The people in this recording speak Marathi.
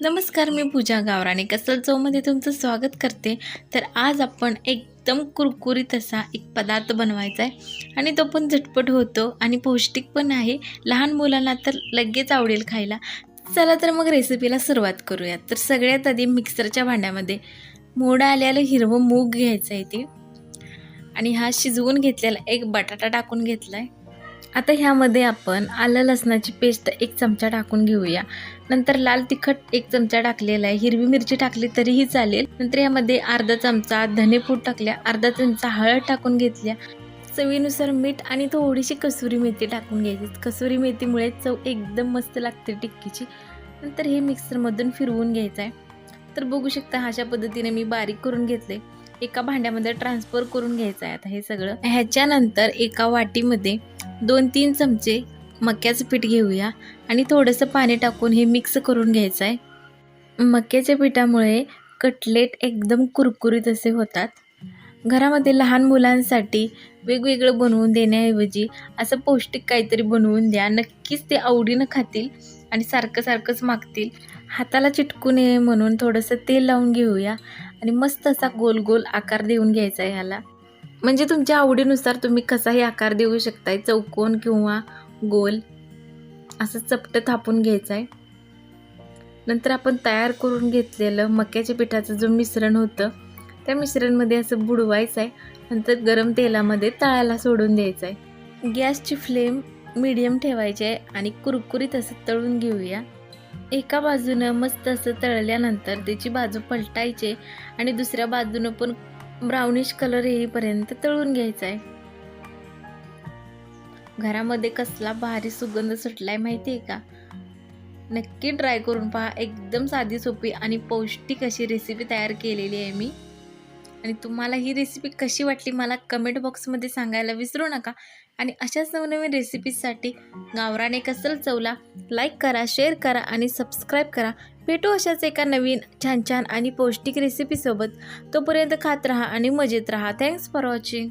नमस्कार मी पूजा गावराणे कसल चौमध्ये तुमचं स्वागत करते. तर आज आपण एकदम कुरकुरीत असा एक पदार्थ बनवायचा आहे आणि तो पण झटपट होतो आणि पौष्टिक पण आहे. लहान मुलांना तर लगेच आवडेल खायला. चला तर मग रेसिपीला सुरुवात करूयात. तर सगळ्यात आधी मिक्सरच्या भांड्यामध्ये मोडं आल्याला हिरवं मूग घ्यायचं आहे ते. आणि हा शिजवून घेतलेला एक बटाटा टाकून घेतला आहे आता ह्यामध्ये आपण आलं लसणाची पेस्ट एक चमचा टाकून घेऊया. नंतर लाल तिखट एक चमचा टाकलेला आहे. हिरवी मिरची टाकली तरीही चालेल. नंतर यामध्ये अर्धा चमचा धनेपूड टाकल्या. अर्धा चमचा हळद टाकून घेतल्या. चवीनुसार मीठ आणि थोडीशी कसुरी मेथी टाकून घ्यायची. कसुरी मेथीमुळे चव एकदम मस्त लागते टिक्कीची. नंतर हे मिक्सरमधून फिरवून घ्यायचं आहे तर बघू शकता अशा पद्धतीने मी बारीक करून घेतले एका भांड्यामध्ये ट्रान्सफर करून घ्यायचं आहे आता हे सगळं. ह्याच्यानंतर एका वाटीमध्ये दोन तीन चमचे मक्याचं पीठ घेऊया आणि थोडंसं पाणी टाकून हे मिक्स करून घ्यायचं आहे मक्याच्या पिठामुळे कटलेट एकदम कुरकुरीत असे होतात. घरामध्ये लहान मुलांसाठी वेगवेगळं बनवून देण्याऐवजी असं पौष्टिक काहीतरी बनवून द्या. नक्कीच ते आवडीनं खातील आणि सारखं सारखंच मागतील. हाताला चिटकू नये म्हणून थोडंसं तेल लावून घेऊया आणि मस्त असा गोल गोल आकार देऊन घ्यायचा आहे ह्याला. म्हणजे तुमच्या आवडीनुसार तुम्ही कसाही आकार देऊ शकताय चौकोन किंवा गोल असं चपटं थापून घ्यायचं आहे नंतर आपण तयार करून घेतलेलं मक्याच्या पिठाचं जो मिश्रण होतं त्या मिश्रणमध्ये असं बुडवायचं आहे नंतर गरम तेलामध्ये तळायला सोडून द्यायचं आहे गॅसची फ्लेम मीडियम ठेवायची आहे आणि कुरकुरीत असं तळून घेऊया. एका बाजूनं मस्त असं तळल्यानंतर त्याची बाजू पलटायची आणि दुसऱ्या बाजूनं पण ब्राउनिश कलर येईपर्यंत तळून घ्यायचा आहे घरामध्ये कसला भारी सुगंध सुटलाय माहिती आहे का? नक्की ट्राय करून पहा. एकदम साधी सोपी आणि पौष्टिक अशी रेसिपी तयार केलेली आहे मी. आणि तुम्हाला ही रेसिपी कशी वाटली मला कमेंट बॉक्समध्ये सांगायला विसरू नका. आणि अशाच नवनवीन रेसिपीजसाठी गावराने कसल चवला लाईक करा शेअर करा आणि सबस्क्राईब करा. भेटू अशाच एका नवीन छान छान आणि पौष्टिक रेसिपीसोबत तोपर्यंत खात राहा आणि मजेत राहा. Thanks for watching